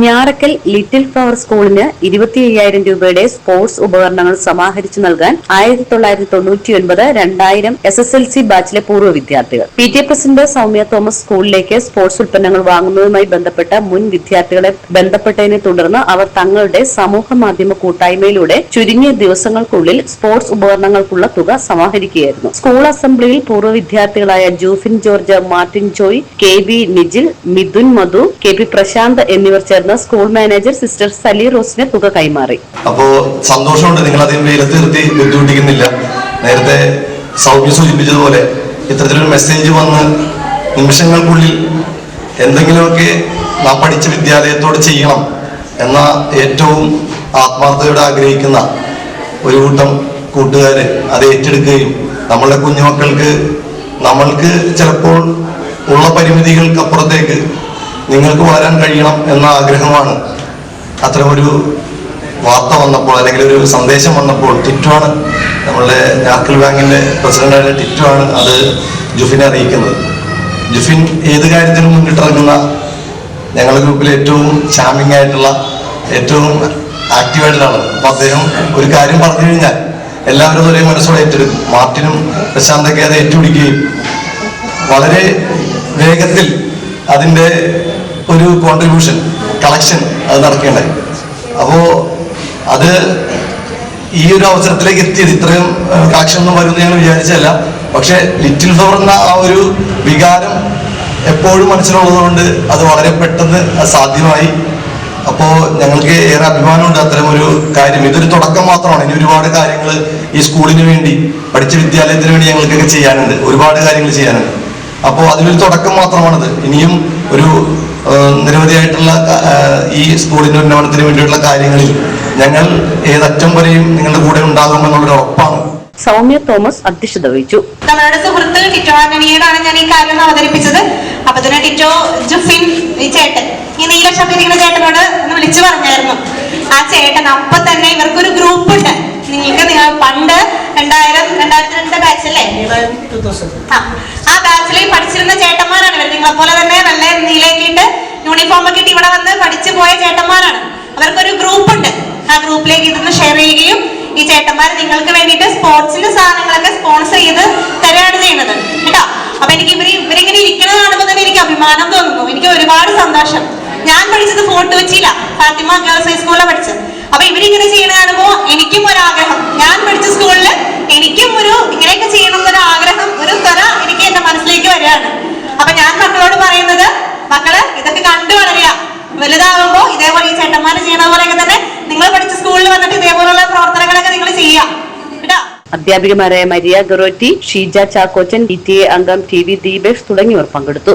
Njarakkal little flower സ്കൂളിന് ഇരുപത്തി അയ്യായിരം രൂപയുടെ സ്പോർട്സ് ഉപകരണങ്ങൾ സമാഹരിച്ചു നൽകാൻ ആയിരത്തി തൊള്ളായിരത്തി തൊണ്ണൂറ്റി ഒൻപത് രണ്ടായിരം എസ് എസ് എൽ സി ബാച്ചിലെ പൂർവ വിദ്യാർത്ഥികൾ. P T president Soumya Thomas സ്കൂളിലേക്ക് സ്പോർട്സ് ഉൽപ്പന്നങ്ങൾ വാങ്ങുന്നതുമായി ബന്ധപ്പെട്ട മുൻ വിദ്യാർത്ഥികളെ ബന്ധപ്പെട്ടതിനെ തുടർന്ന് അവർ തങ്ങളുടെ സമൂഹ മാധ്യമ കൂട്ടായ്മയിലൂടെ ചുരുങ്ങിയ ദിവസങ്ങൾക്കുള്ളിൽ സ്പോർട്സ് ഉപകരണങ്ങൾക്കുള്ള തുക സമാഹരിക്കുകയായിരുന്നു. സ്കൂൾ അസംബ്ലിയിൽ പൂർവ വിദ്യാർത്ഥികളായ Jufin George Martin Joy K B Nijil Mithun Madhu K P Prashanth എന്നിവർ ചേർന്ന് സ്കൂൾ മാനേജർ സിസ്റ്റർ സലി റോസിന് തുക കൈമാറി. അപ്പോ സന്തോഷമുണ്ട് നിങ്ങൾ അധികം വെയിലത്ത് നിർത്തി ബുദ്ധിമുട്ടിക്കുന്നില്ല. നേരത്തെ സൗമ്യ സൂചിപ്പിച്ചതുപോലെ ഇത്തരത്തിലൊരു മെസ്സേജ് വന്ന് നിമിഷങ്ങൾക്കുള്ളിൽ എന്തെങ്കിലുമൊക്കെ നാം പഠിച്ച വിദ്യാലയത്തോട് ചെയ്യണം എന്ന ഏറ്റവും ആത്മാർത്ഥതയോടെ ആഗ്രഹിക്കുന്ന ഒരു കൂട്ടം കൂട്ടുകാര് അത് ഏറ്റെടുക്കുകയും നമ്മളുടെ കുഞ്ഞുമക്കൾക്ക് നമ്മൾക്ക് ചിലപ്പോൾ ഉള്ള പരിമിതികൾക്കപ്പുറത്തേക്ക് നിങ്ങൾക്ക് വളരാൻ കഴിയണം എന്ന ആഗ്രഹമാണ്. അത്തരമൊരു വാർത്ത വന്നപ്പോൾ അല്ലെങ്കിൽ ഒരു സന്ദേശം വന്നപ്പോൾ ടിറ്റുവാണ് നമ്മളുടെ നാർക്കൽ ബാങ്കിന്റെ പ്രസിഡന്റായ ടിറ്റുവാണ് അത് ജുഫിനെ അറിയിക്കുന്നത്. ജുഫിൻ ഏത് കാര്യത്തിനും മുന്നിട്ടിറങ്ങുന്ന ഞങ്ങളുടെ ഗ്രൂപ്പിൽ ഏറ്റവും ചാമിങ് ആയിട്ടുള്ള ഏറ്റവും ആക്റ്റീവായിട്ടുള്ള ആളാണ് അപ്പൊ അദ്ദേഹം ഒരു കാര്യം പറഞ്ഞു കഴിഞ്ഞാൽ എല്ലാവരും ഒരേ മനസ്സോടെ ഏറ്റെടുക്കും. മാർട്ടിനും പ്രശാന്തൊക്കെ അത് ഏറ്റുപിടിക്കുകയും വളരെ വേഗത്തിൽ അതിന്റെ ഒരു കോൺട്രിബ്യൂഷൻ കളക്ഷൻ അത് നടക്കേണ്ടത് അപ്പോ അത് ഈ ഒരു അവസരത്തിലേക്ക് എത്തിയത് ഇത്രയും കളക്ഷൻ ഒന്നും വരുമെന്ന് ഞാൻ വിചാരിച്ചല്ല പക്ഷെ ലിറ്റിൽ ഫ്ലവർ എന്ന ആ ഒരു വികാരം എപ്പോഴും മനസ്സിലുള്ളതുകൊണ്ട് അത് വളരെ പെട്ടെന്ന് സാധ്യമായി. അപ്പോൾ ഞങ്ങൾക്ക് ഏറെ അഭിമാനമുണ്ട് അത്തരം ഒരു കാര്യം. ഇതൊരു തുടക്കം മാത്രമാണ്. ഇനി ഒരുപാട് കാര്യങ്ങൾ ഈ സ്കൂളിന് വേണ്ടി പഠിച്ച വിദ്യാലയത്തിന് വേണ്ടി ഞങ്ങൾക്കൊക്കെ ചെയ്യാനുണ്ട്. ഒരുപാട് കാര്യങ്ങൾ ചെയ്യാനുണ്ട്. അപ്പോൾ അതിലൊരു തുടക്കം മാത്രമാണിത്. ഇനിയും ഒരു നിരവധിയായിട്ടുള്ള ഈ സ്കൂളിന്റെ ഉന്നമനത്തിന് വേണ്ടിയിട്ടുള്ള കാര്യങ്ങളിൽ ഞങ്ങൾ ഏതറ്റം വരെയും നിങ്ങളുടെ കൂടെ ഉണ്ടാകുമെന്നുള്ളൊരു ഉറപ്പാണ്. സൗമ്യ തോമസ് അധ്യക്ഷത വഹിച്ചു. നമ്മളുടെ സുഹൃത്ത് ടിറ്റോ ആന്റണിയോടാണ് ഞാൻ ഈ കാര്യം അവതരിപ്പിച്ചത്. അപ്പൊ തന്നെ ടിറ്റോ ജുഫിൻ ഈ ചേട്ടൻ ഈ നീല ശബ്ദിക്കുന്ന ചേട്ടനോട് ഒന്ന് വിളിച്ചു പറഞ്ഞായിരുന്നു. ആ ചേട്ടൻ അപ്പൊ തന്നെ ഇവർക്കൊരു ഗ്രൂപ്പ് ഉണ്ട്. നിങ്ങൾക്ക് നിങ്ങൾ പണ്ട് രണ്ടായിരം രണ്ടായിരത്തി രണ്ട് ബാച്ച് അല്ലേ? ആ. ബാച്ചിൽ പഠിച്ചിരുന്ന ചേട്ടന്മാരാണ് ഇവർ നിങ്ങളെ പോലെ തന്നെ നല്ല നീലയിട്ട് യൂണിഫോം ഒക്കെ ഇട്ട് ഇവിടെ വന്ന് പഠിച്ചു പോയ ചേട്ടന്മാരാണ്. അവർക്കൊരു ഗ്രൂപ്പ് ഉണ്ട്. ആ ഗ്രൂപ്പിലേക്ക് ഇതൊന്ന് ഷെയർ ചെയ്യുകയും ഈ ചേട്ടന്മാർ നിങ്ങൾക്ക് വേണ്ടിയിട്ട് സ്പോർട്സിന്റെ സാധനങ്ങളൊക്കെ സ്പോൺസർ ചെയ്ത് തരാണ് ചെയ്യുന്നത്. കേട്ടോ? അപ്പൊ എനിക്ക് ഇവർ ഇവരിങ്ങനെ ഇരിക്കുന്നത് കാണുമ്പോൾ തന്നെ എനിക്ക് അഭിമാനം തോന്നുന്നു. എനിക്ക് ഒരുപാട് സന്തോഷം. ഞാൻ പഠിച്ചത് ഫോർട്ട് കൊച്ചിയില. ഫാത്തിമ ഗേൾസ് ഹൈസ്കൂളിലാണ് പഠിച്ചത്. അപ്പൊ ഇവരിങ്ങനെ ചെയ്യണ കാണുമ്പോ എനിക്കും ഒരാഗ്രഹം ഞാൻ പഠിച്ച സ്കൂളിൽ എനിക്കും ഒരു ഇങ്ങനെയൊക്കെ ചെയ്യണം എന്നൊരു ആഗ്രഹം ഒരു ഈ ചെയ്യണ പോലെയൊക്കെ തന്നെ നിങ്ങൾ പഠിച്ച സ്കൂളിൽ വന്നിട്ട് ഇതേപോലുള്ള പ്രവർത്തനങ്ങളൊക്കെ നിങ്ങൾ ചെയ്യാം അധ്യാപികമാരായ Maria Goretti Sheeja Chackochan D T A അംഗം ടി വി ദീപേഷ് തുടങ്ങിയവർ പങ്കെടുത്തു.